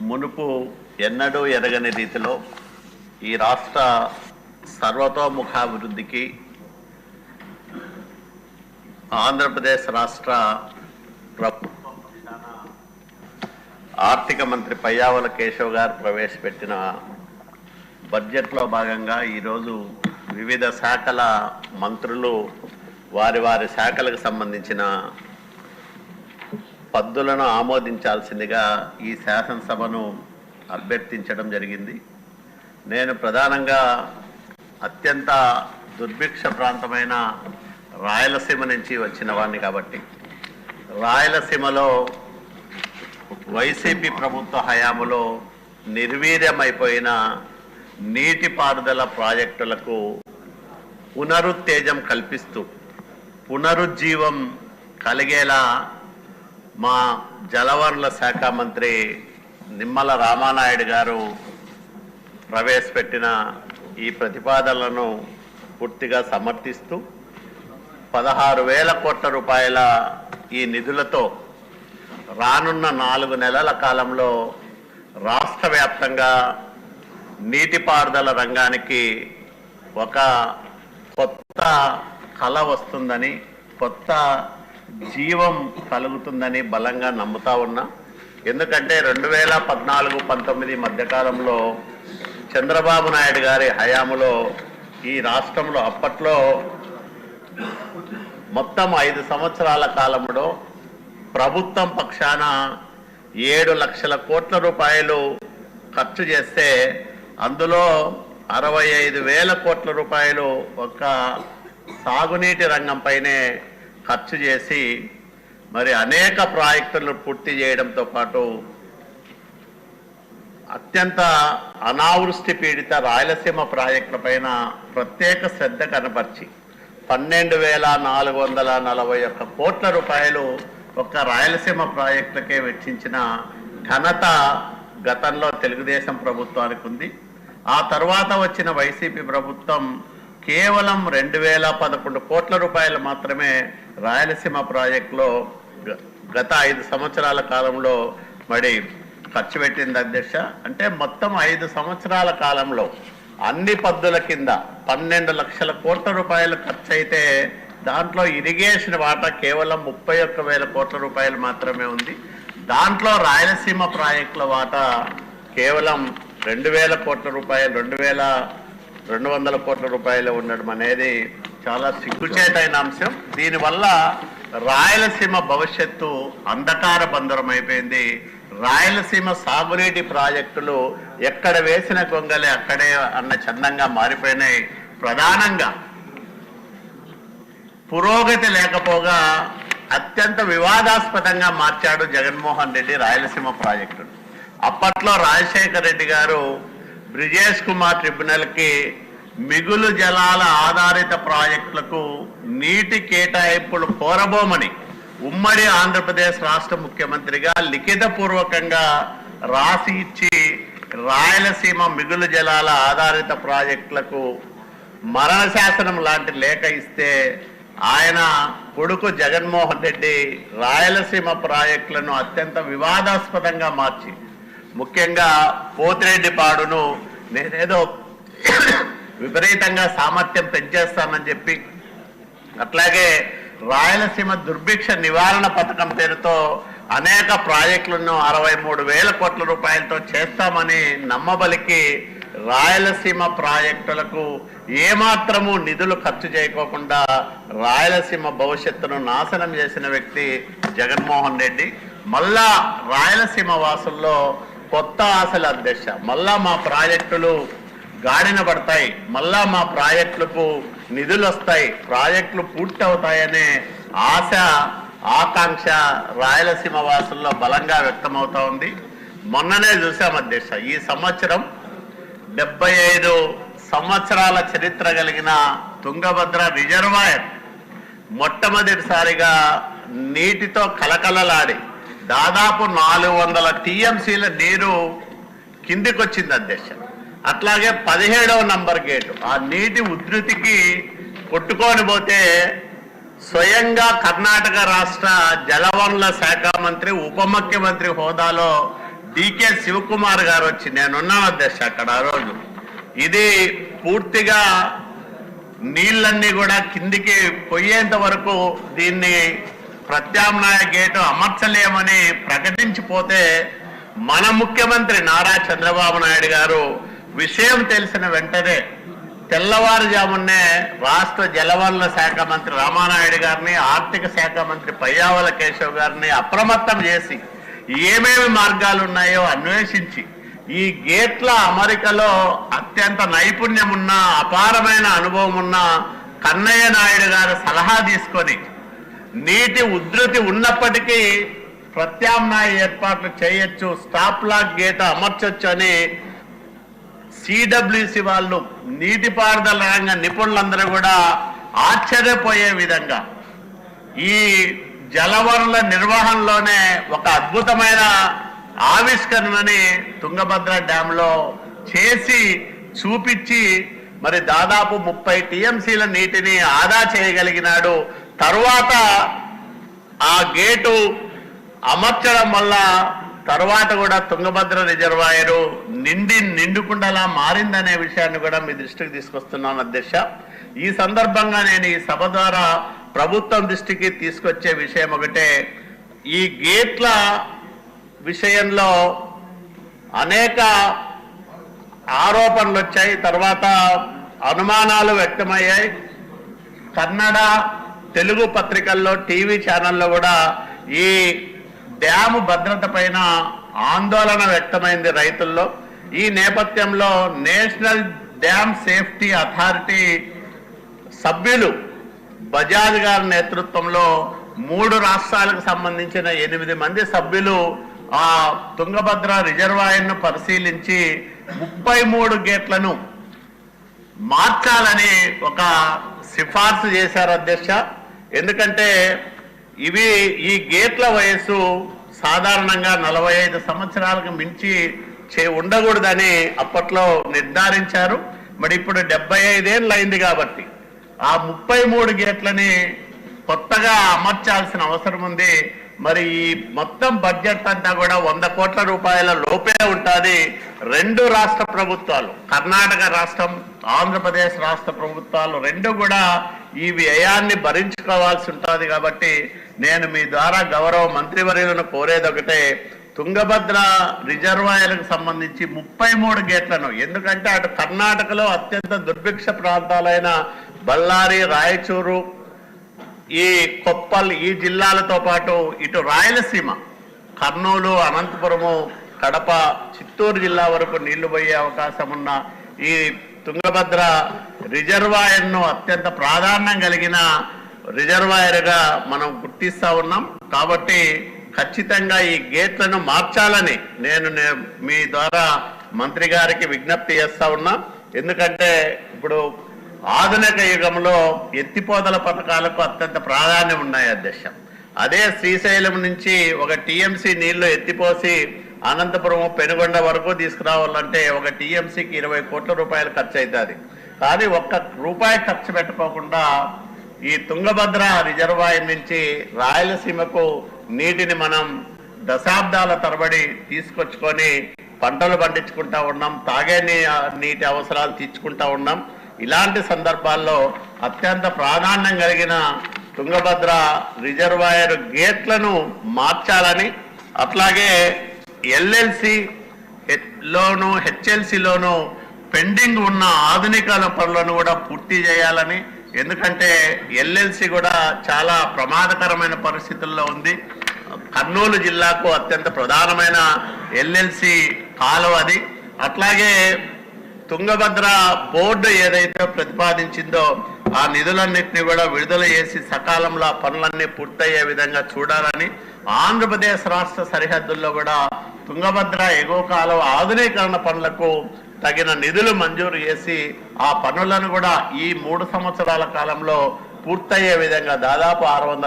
మునుపు ఎన్నడూ ఎరగని రీతిలో ఈ రాష్ట్ర సర్వతోముఖాభివృద్ధికి ఆంధ్రప్రదేశ్ రాష్ట్ర ప్రభుత్వం ఆర్థిక మంత్రి పయ్యావల కేశవ్ గారు ప్రవేశపెట్టిన బడ్జెట్లో భాగంగా ఈరోజు వివిధ శాఖల మంత్రులు వారి వారి శాఖలకు సంబంధించిన పద్దులను ఆమోదించాల్సిందిగా ఈ శాసనసభను అభ్యర్థించడం జరిగింది. నేను ప్రధానంగా అత్యంత దుర్భిక్ష ప్రాంతమైన రాయలసీమ నుంచి వచ్చిన వాడిని కాబట్టి. రాయలసీమలో వైసీపీ ప్రభుత్వ హయాములో నిర్వీర్యమైపోయిన నీటిపారుదల ప్రాజెక్టులకు పునరుత్తేజం కల్పిస్తూ పునరుజ్జీవం కలిగేలా మా జలవనరుల శాఖ మంత్రి నిమ్మల రామానాయుడు గారు ప్రవేశపెట్టిన ఈ ప్రతిపాదనలను పూర్తిగా సమర్థిస్తూ పదహారు వేల కోట్ల రూపాయల ఈ నిధులతో రానున్న నాలుగు నెలల కాలంలో రాష్ట్ర వ్యాప్తంగా నీటిపారుదల రంగానికి ఒక కొత్త కళ వస్తుందని కొత్త జీవం కలుగుతుందని బలంగా నమ్ముతా ఉన్నా. ఎందుకంటే రెండు వేల పద్నాలుగు పంతొమ్మిది మధ్యకాలంలో చంద్రబాబు నాయుడు గారి హయాములో ఈ రాష్ట్రంలో అప్పట్లో మొత్తం ఐదు సంవత్సరాల కాలంలో ప్రభుత్వం పక్షాన ఏడు లక్షల కోట్ల రూపాయలు ఖర్చు చేస్తే అందులో అరవై ఐదు వేల కోట్ల రూపాయలు ఒక సాగునీటి రంగంపైనే ఖర్చు చేసి మరి అనేక ప్రాజెక్టులను పూర్తి చేయడంతో పాటు అత్యంత అనావృష్టి పీడిత రాయలసీమ ప్రాజెక్టుల పైన ప్రత్యేక శ్రద్ధ కనపరిచి పన్నెండు వేల నాలుగు వందల నలభై ఒక్క కోట్ల రూపాయలు ఒక్క రాయలసీమ ప్రాజెక్టులకే వెచ్చించిన ఘనత గతంలో తెలుగుదేశం ప్రభుత్వానికి ఉంది. ఆ తర్వాత వచ్చిన వైసీపీ ప్రభుత్వం కేవలం రెండు వేల పదకొండు కోట్ల రూపాయలు మాత్రమే రాయలసీమ ప్రాజెక్టులో గ- గత ఐదు సంవత్సరాల కాలంలో మరి ఖర్చు పెట్టింది అధ్యక్ష. అంటే మొత్తం ఐదు సంవత్సరాల కాలంలో అన్ని పద్దుల కింద పన్నెండు లక్షల కోట్ల రూపాయలు ఖర్చు అయితే దాంట్లో ఇరిగేషన్ వాటా కేవలం ముప్పై ఒక్క వేల కోట్ల రూపాయలు మాత్రమే ఉంది. దాంట్లో రాయలసీమ ప్రాజెక్టుల వాటా కేవలం రెండు వేల కోట్ల రూపాయలు రెండు వేల రెండు వందల కోట్ల రూపాయలు ఉండడం అనేది చాలా సిగ్గుచేటైన అంశం. దీనివల్ల రాయలసీమ భవిష్యత్తు అంధకార బంధరం అయిపోయింది రాయలసీమ సాగునీటి ప్రాజెక్టులు ఎక్కడ వేసిన గొంగలే అక్కడే అన్న చందంగా మారిపోయినాయి. ప్రధానంగా పురోగతి లేకపోగా అత్యంత వివాదాస్పదంగా మార్చాడు జగన్మోహన్ రెడ్డి రాయలసీమ ప్రాజెక్టును. అప్పట్లో రాజశేఖర రెడ్డి గారు బ్రిజేష్ కుమార్ ట్రిబ్యునల్కి మిగులు జలాల ఆధారిత ప్రాజెక్టులకు నీటి కేటాయింపులు కోరబోమని ఉమ్మడి ఆంధ్రప్రదేశ్ రాష్ట్ర ముఖ్యమంత్రిగా లిఖితపూర్వకంగా రాసి ఇచ్చి రాయలసీమ మిగులు జలాల ఆధారిత ప్రాజెక్టులకు మరణ శాసనం లాంటి లేఖ ఇస్తే ఆయన కొడుకు జగన్మోహన్ రెడ్డి రాయలసీమ ప్రాజెక్టులను అత్యంత వివాదాస్పదంగా మార్చి ముఖ్యంగా పోతిరెడ్డిపాడును నేనేదో విపరీతంగా సామర్థ్యం పెంచేస్తానని చెప్పి అట్లాగే రాయలసీమ దుర్భిక్ష నివారణ పథకం పేరుతో అనేక ప్రాజెక్టులను అరవై మూడు వేల కోట్ల రూపాయలతో చేస్తామని నమ్మబలికి రాయలసీమ ప్రాజెక్టులకు ఏమాత్రము నిధులు ఖర్చు చేయకోకుండా రాయలసీమ భవిష్యత్తును నాశనం చేసిన వ్యక్తి జగన్మోహన్ రెడ్డి. మళ్ళా రాయలసీమ వాసుల్లో కొత్త ఆశల అధ్యక్ష మళ్ళా మా ప్రాజెక్టులు గాడిన పడతాయి. మళ్ళా మా ప్రాజెక్టులకు నిధులు వస్తాయి. ప్రాజెక్టులు పూర్తి అవుతాయనే ఆశ ఆకాంక్ష రాయలసీమ వాసుల్లో బలంగా వ్యక్తమవుతా ఉంది. మొన్ననే చూసాం అధ్యక్ష ఈ సంవత్సరం డెబ్బై ఐదు సంవత్సరాల చరిత్ర కలిగిన తుంగభద్ర రిజర్వాయర్ మొట్టమొదటిసారిగా నీటితో కలకలలాడి దాదాపు నాలుగు వందల టీఎంసీల నీరు కిందికి వచ్చింది అధ్యక్ష. అట్లాగే పదిహేడవ నంబర్ గేటు. ఆ నీటి ఉధృతికి కొట్టుకొని పోతే స్వయంగా కర్ణాటక రాష్ట్ర జలవనరుల శాఖ మంత్రి ఉప ముఖ్యమంత్రి హోదాలో డికే శివకుమార్ గారు వచ్చి నేనున్నాను అధ్యక్ష అక్కడ ఆ రోజు. ఇది పూర్తిగా నీళ్ళన్నీ కూడా కిందికి పోయేంత వరకు దీన్ని ప్రత్యామ్నాయ గేటు అమర్చలేమని ప్రకటించిపోతే మన ముఖ్యమంత్రి నారా చంద్రబాబు నాయుడు గారు విషయం తెలిసిన వెంటనే తెల్లవారుజామునే రాష్ట్ర జలవనరుల శాఖ మంత్రి రామానాయుడు గారిని ఆర్థిక శాఖ మంత్రి పయ్యావల కేశవ్ గారిని అప్రమత్తం చేసి ఏమేమి మార్గాలు ఉన్నాయో అన్వేషించి ఈ గేట్ల అమరికలో అత్యంత నైపుణ్యం ఉన్న అపారమైన అనుభవం ఉన్న కన్నయ్య నాయుడు గారు సలహా తీసుకొని నీటి ఉధృతి ఉన్నప్పటికీ ప్రత్యామ్నాయ ఏర్పాట్లు చేయొచ్చు స్టాప్ లాక్ గేట్ అమర్చొచ్చు అని సిడబ్ల్యూసి వాళ్ళు నీటిపారుదల రంగ నిపుణులందరూ కూడా ఆశ్చర్యపోయే విధంగా ఈ జలవనరుల నిర్వహణలోనే ఒక అద్భుతమైన ఆవిష్కరణని తుంగభద్ర డ్యాంలో చేసి చూపించి మరి దాదాపు ముప్పై టీఎంసీల నీటిని ఆదా చేయగలిగినాడు తర్వాత ఆ గేటు అమర్చడం వల్ల తర్వాత కూడా తుంగభద్ర రిజర్వాయరు నిండి నిండుకుండలా మారిందనే విషయాన్ని కూడా మీ దృష్టికి తీసుకొస్తున్నాను అధ్యక్ష. ఈ సందర్భంగా నేను ఈ సభ ద్వారా ప్రభుత్వం దృష్టికి తీసుకొచ్చే విషయం ఒకటే. ఈ గేట్ల విషయంలో అనేక ఆరోపణలు వచ్చాయి తర్వాత అనుమానాలు వ్యక్తమయ్యాయి. కన్నడ తెలుగు పత్రికల్లో టీవీ ఛానల్లో కూడా ఈ డ్యాము భద్రత పైన ఆందోళన వ్యక్తమైంది రైతుల్లో. ఈ నేపథ్యంలో నేషనల్ డ్యామ్ సేఫ్టీ అథారిటీ సభ్యులు బజాజ్ గారి నేతృత్వంలో మూడు రాష్ట్రాలకు సంబంధించిన ఎనిమిది మంది సభ్యులు ఆ తుంగభద్ర రిజర్వాయర్ను పరిశీలించి ముప్పై మూడు గేట్లను మార్చాలని ఒక సిఫార్సు చేశారు అధ్యక్ష. ఎందుకంటే ఇవి ఈ గేట్ల వయస్సు సాధారణంగా నలభై ఐదు సంవత్సరాలకు మించి చే ఉండకూడదని అప్పట్లో నిర్ధారించారు. మరి ఇప్పుడు డెబ్బై ఐదేళ్ళు అయింది కాబట్టి ఆ ముప్పై మూడు గేట్లని కొత్తగా అమర్చాల్సిన అవసరం ఉంది. మరి ఈ మొత్తం బడ్జెట్ అంతా కూడా వంద కోట్ల రూపాయల లోపే ఉంటుంది. రెండు రాష్ట్ర ప్రభుత్వాలు కర్ణాటక రాష్ట్రం ఆంధ్రప్రదేశ్ రాష్ట్ర ప్రభుత్వాలు రెండు కూడా ఈ వ్యయాన్ని భరించుకోవాల్సి ఉంటుంది కాబట్టి నేను మీ ద్వారా గౌరవ మంత్రివర్యులను కోరేది ఒకటే తుంగభద్ర రిజర్వాయర్లకు సంబంధించి ముప్పై మూడు గేట్లను ఎందుకంటే అటు కర్ణాటకలో అత్యంత దుర్భిక్ష ప్రాంతాలైన బళ్ళారి రాయచూరు ఈ కొప్పల్ ఈ జిల్లాలతో పాటు ఇటు రాయలసీమ కర్నూలు అనంతపురము కడప చిత్తూరు జిల్లా వరకు నీళ్ళు పోయే అవకాశం ఉన్న ఈ తుంగభద్ర రిజర్వాయర్ను అత్యంత ప్రాధాన్యం కలిగిన రిజర్వాయర్గా మనం గుర్తిస్తూ ఉన్నాం. కాబట్టి ఖచ్చితంగా ఈ గేట్లను మార్చాలని నేను నే- మీ ద్వారా మంత్రి గారికి విజ్ఞప్తి చేస్తా ఉన్నా. ఎందుకంటే ఇప్పుడు ఆధునిక యుగంలో ఎత్తిపోతల పథకాలకు అత్యంత ప్రాధాన్యం ఉన్నాయి అధ్యక్ష. అదే శ్రీశైలం నుంచి ఒక టీఎంసీ నీళ్ళు ఎత్తిపోసి అనంతపురం పెనుగొండ వరకు తీసుకురావాలంటే ఒక టీఎంసీకి ఇరవై కోట్ల రూపాయలు ఖర్చు అవుతుంది కానీ ఒక్క రూపాయి ఖర్చు పెట్టుకోకుండా ఈ తుంగభద్ర రిజర్వాయర్ నుంచి రాయలసీమకు నీటిని మనం దశాబ్దాల తరబడి తీసుకొచ్చుకొని పంటలు పండించుకుంటా ఉన్నాం తాగే నీటి అవసరాలు తీర్చుకుంటా ఉన్నాం. ఇలాంటి సందర్భాల్లో అత్యంత ప్రాధాన్యం కలిగిన తుంగభద్ర రిజర్వాయర్ గేట్లను మార్చాలని అట్లాగే ఎల్ఎల్సి లోను హెచ్ఎల్సిలోను పెండింగ్ ఉన్న ఆధునిక పనులను కూడా పూర్తి చేయాలని. ఎందుకంటే ఎల్ఎల్సి కూడా చాలా ప్రమాదకరమైన పరిస్థితుల్లో ఉంది. కర్నూలు జిల్లాకు అత్యంత ప్రధానమైన ఎల్ఎల్సి కాలువ అది. అట్లాగే తుంగభద్ర బోర్డు ఏదైతే ప్రతిపాదించిందో ఆ నిధులన్నింటినీ కూడా విడుదల చేసి సకాలంలో ఆ పనులన్నీ పూర్తయ్యే విధంగా చూడాలని ఆంధ్రప్రదేశ్ రాష్ట్ర సరిహద్దుల్లో కూడా తుంగభద్ర ఎగువ కాలువ ఆధునీకరణ పనులకు తగిన నిధులు మంజూరు చేసి ఆ పనులను కూడా ఈ మూడు సంవత్సరాల కాలంలో పూర్తయ్యే విధంగా దాదాపు ఆరు